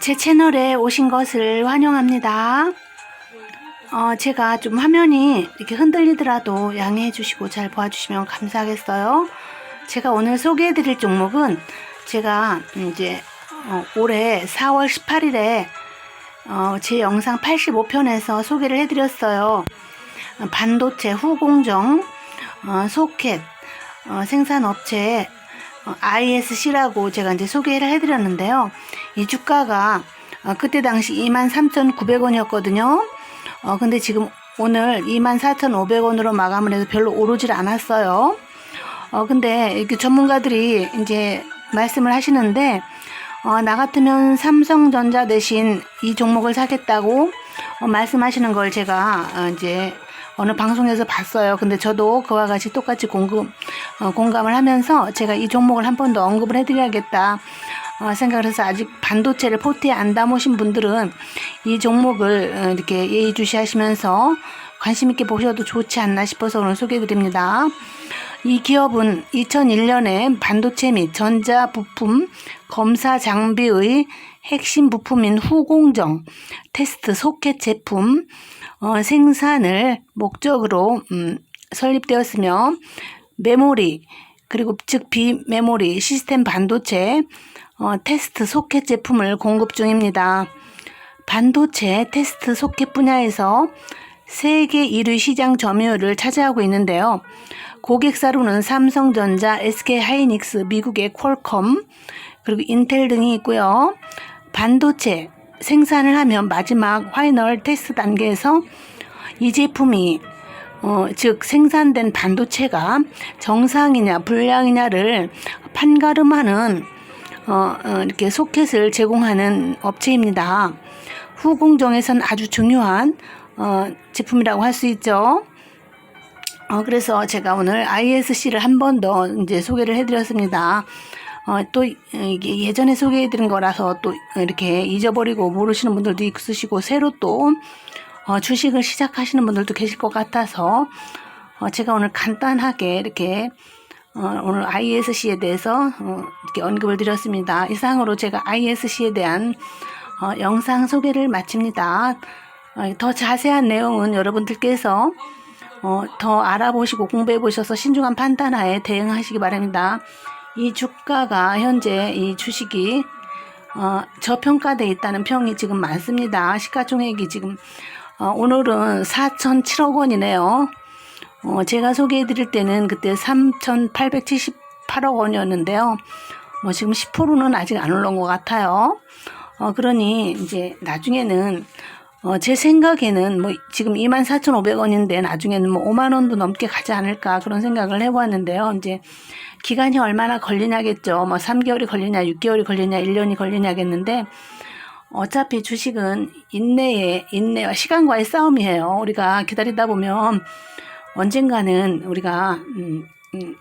제 채널에 오신 것을 환영합니다. 어, 제가 좀 화면이 이렇게 흔들리더라도 양해해 주시고 잘 봐주시면 감사하겠어요. 제가 오늘 소개해 드릴 종목은 제가 이제 어, 올해 4월 18일에 어, 제 영상 85편에서 소개를 해드렸어요. 어, 반도체 후공정, 어, 소켓, 어, 생산업체 어, ISC라고 제가 이제 소개를 해드렸는데요. 이 주가가 어, 그때 당시 23,900원이었거든요. 어, 근데 지금 오늘 24,500원으로 마감을 해서 별로 오르질 않았어요. 어, 근데 이렇게 전문가들이 이제 말씀을 하시는데, 어, 나 같으면 삼성전자 대신 이 종목을 사겠다고 어, 말씀하시는 걸 제가 어, 이제 어느 방송에서 봤어요. 근데 저도 그와 같이 똑같이 공급, 어, 공감을 하면서 제가 이 종목을 한 번 더 언급을 해드려야겠다. 어, 생각을 해서 아직 반도체를 포트에 안 담으신 분들은 이 종목을 어, 이렇게 예의주시하시면서 관심 있게 보셔도 좋지 않나 싶어서 오늘 소개해드립니다. 이 기업은 2001년에 반도체 및 전자 부품 검사 장비의 핵심 부품인 후공정, 테스트 소켓 제품 어, 생산을 목적으로 음, 설립되었으며 메모리 그리고 즉 비메모리 시스템 반도체 어, 테스트 소켓 제품을 공급 중입니다. 반도체 테스트 소켓 분야에서 세계 1위 시장 점유율을 차지하고 있는데요. 고객사로는 삼성전자, SK 하이닉스, 미국의 퀄컴, 그리고 인텔 등이 있고요. 반도체 생산을 하면 마지막 파이널 테스트 단계에서 이 제품이 어, 즉 생산된 반도체가 정상이냐 불량이냐를 판가름하는 어, 어, 이렇게 소켓을 제공하는 업체입니다. 후공정에선 아주 중요한 어, 제품이라고 할 수 있죠. 어, 그래서 제가 오늘 ISC를 한 번 더 이제 소개를 해드렸습니다. 어, 또 예전에 소개해드린 거라서 또 이렇게 잊어버리고 모르시는 분들도 있으시고 새로 또 어, 주식을 시작하시는 분들도 계실 것 같아서 어, 제가 오늘 간단하게 이렇게 어, 오늘 ISC에 대해서 어, 이렇게 언급을 드렸습니다. 이상으로 제가 ISC에 대한 어, 영상 소개를 마칩니다. 어, 더 자세한 내용은 여러분들께서 어, 더 알아보시고 공부해 보셔서 신중한 판단하에 대응하시기 바랍니다. 이 주가가 현재 이 주식이 어, 저평가돼 있다는 평이 지금 많습니다. 시가총액이 지금 어, 오늘은 4,007억 원이네요. 어, 제가 소개해 드릴 때는 그때 3,878억 원이었는데요. 뭐 지금 10%는 아직 안 올라온 것 같아요. 어, 그러니 이제 나중에는 어, 제 생각에는 뭐 지금 24,500원인데 나중에는 뭐 5만 원도 넘게 가지 않을까 그런 생각을 해보았는데요. 이제 기간이 얼마나 걸리냐겠죠. 뭐 3개월이 걸리냐, 6개월이 걸리냐, 1년이 걸리냐겠는데 어차피 주식은 인내의 인내와 시간과의 싸움이에요. 우리가 기다리다 보면 언젠가는 우리가 음, 음,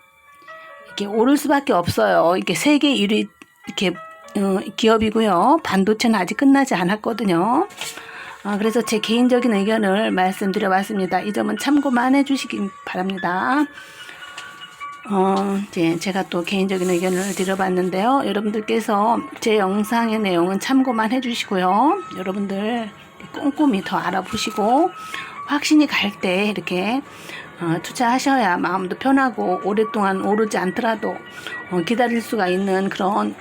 이렇게 오를 수밖에 없어요. 이게 세계 1위 이렇게 어, 기업이고요. 반도체는 아직 끝나지 않았거든요. 아, 그래서 제 개인적인 의견을 말씀드려봤습니다. 이 점은 참고만 해주시기 바랍니다. 어, 이제 제가 또 개인적인 의견을 드려봤는데요. 여러분들께서 제 영상의 내용은 참고만 해주시고요. 여러분들 꼼꼼히 더 알아보시고 확신이 갈 때 이렇게 어, 투자하셔야 마음도 편하고 오랫동안 오르지 않더라도 어, 기다릴 수가 있는 그런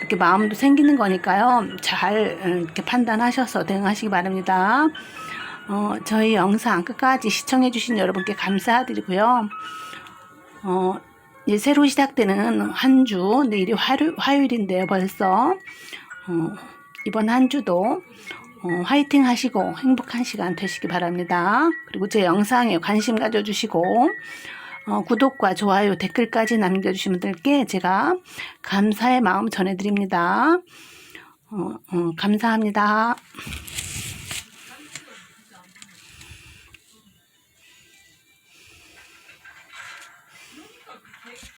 이렇게 마음도 생기는 거니까요. 잘 어, 이렇게 판단하셔서 대응하시기 바랍니다. 어, 저희 영상 끝까지 시청해주신 여러분께 감사드리고요. 어, 이제 새로 시작되는 한 주, 내일이 화요, 화요일인데요, 벌써. 어, 이번 한 주도 어, 화이팅 하시고 행복한 시간 되시기 바랍니다. 그리고 제 영상에 관심 가져주시고, 어, 구독과 좋아요, 댓글까지 남겨주신 분들께 제가 감사의 마음 전해드립니다. 어, 어, 감사합니다.